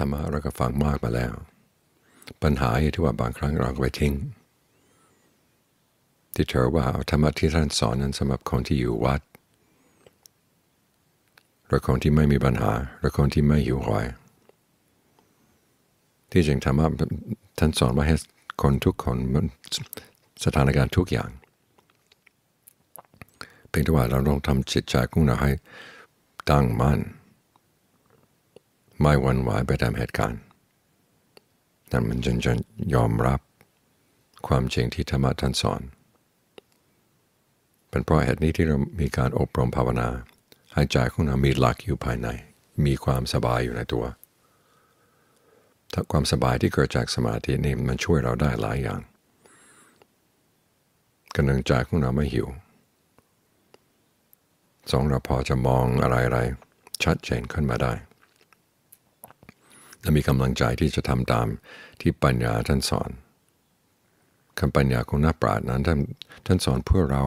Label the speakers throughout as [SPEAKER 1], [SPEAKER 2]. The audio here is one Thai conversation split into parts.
[SPEAKER 1] ธรรมะเราก็ฟังมากมาแล้ว ปัญหาที่ว่าบางครั้งเราก็ไปทิ้ง ที่เธอว่าธรรมะที่ท่านสอนนั้นสำหรับคนที่อยู่วัดหรือคนที่ไม่มีปัญหาหรือคนที่ไม่หิวโหยที่จริงธรรมะท่านสอนมาให้คนทุกคนมันสถานการณ์ทุกอย่างเพียงแต่ว่าเราต้องทำจิตใจของเราให้ตั้งมั่น ไม่หวั่นไหวไปตามเหตุการณ์แต่มันจนจะยอมรับความจริงที่ธรรมะท่านสอน เป็นเพราะเหตุนี้ที่เรามีการอบรมภาวนาให้ใจของเรามีหลักอยู่ภายใน มีความสบายอยู่ในตัว ถ้าความสบายที่เกิดจากสมาธินี่มันช่วยเราได้หลายอย่างกำลังใจของเราไม่หิวสองเราพอจะมองอะไรๆชัดเจนขึ้นมาได้ และมีกำลังใจที่จะทำตามที่ปัญญาท่านสอนคำปัญญาของนักปราชญ์นั้นท่านท่านสอนเพื่อเรา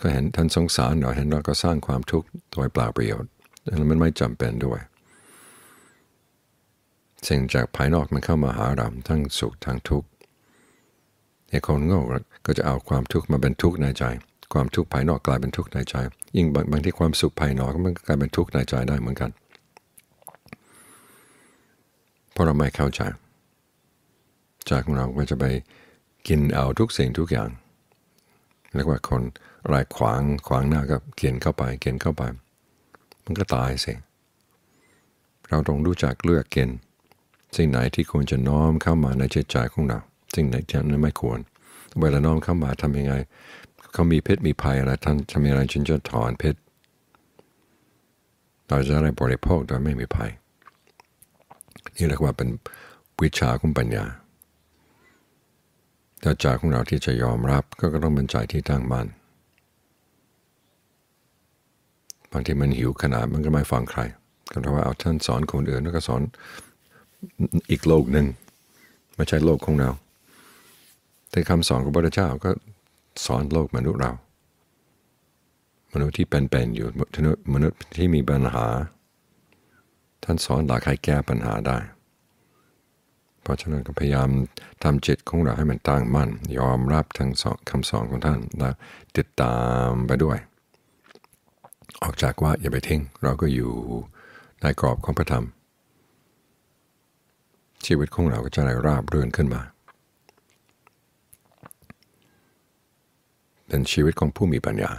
[SPEAKER 1] ก็เห็นท่านสงสารเราเห็นเราก็สร้างความทุกข์โดยเปล่าประโยชน์แล้วมันไม่จำเป็นด้วย สิ่งจากภายนอกมันเข้ามาหาเราทั้งสุขทั้งทุกข์ไอ้คนโง่ก็จะเอาความทุกข์มาเป็นทุกข์ในใจ ความทุกข์ภายนอกกลายเป็นทุกข์ในใจ ยิ่งบางที่ความสุขภายนอกมันกลายเป็นทุกข์ในใจได้เหมือนกัน เพราะเราไม่เข้าใจใจของเราก็จะไปกินเอาทุกสิ่งทุกอย่างเรียกว่าคนรายขวางขวางหน้าก็เขียนเข้าไปเขียนเข้าไป มันก็ตายสิเราต้องรู้จักเลือกเกณฑ์สิ่งไหนที่ควรจะน้อมเข้ามาในจิตใจของเราสิ่งไหนที่ไม่ควร เวลาน้อมเข้ามาทำยังไง เขามีเพชรมีภัยอะไรท่านทำยังไงจึงจะถอนเพชรเราจะได้บริโภคโดยไม่มีภัย นี่เรียกว่าเป็นวิชาของปัญญาแต่ใจของเราที่จะยอมรับก็ต้องเป็นใจที่ตั้งมั่นบางทีมันหิวขนาดมันก็ไม่ฟังใครก็เพราะว่าเอาท่านสอนคนอื่นแล้วก็สอนอีกโลกหนึ่งไม่ใช่โลกของเรา แต่คำสอนของพระเจ้าก็สอนโลกมนุษย์เรา มนุษย์ที่เป็นๆอยู่มนุษย์ที่มีปัญหา ท่านสอนหลักให้แก้ปัญหาได้ เพราะฉะนั้นก็พยายามทำจิตของเราให้มันตั้งมั่น ยอมรับทั้งสองคำสอนของท่านและติดตามไปด้วย ออกจากว่าอย่าไปทิ้งเราก็อยู่ในกรอบของพระธรรม ชีวิตของเราก็จะได้ราบเรื่อนขึ้นมา เป็นชีวิตของผู้มีปัญญา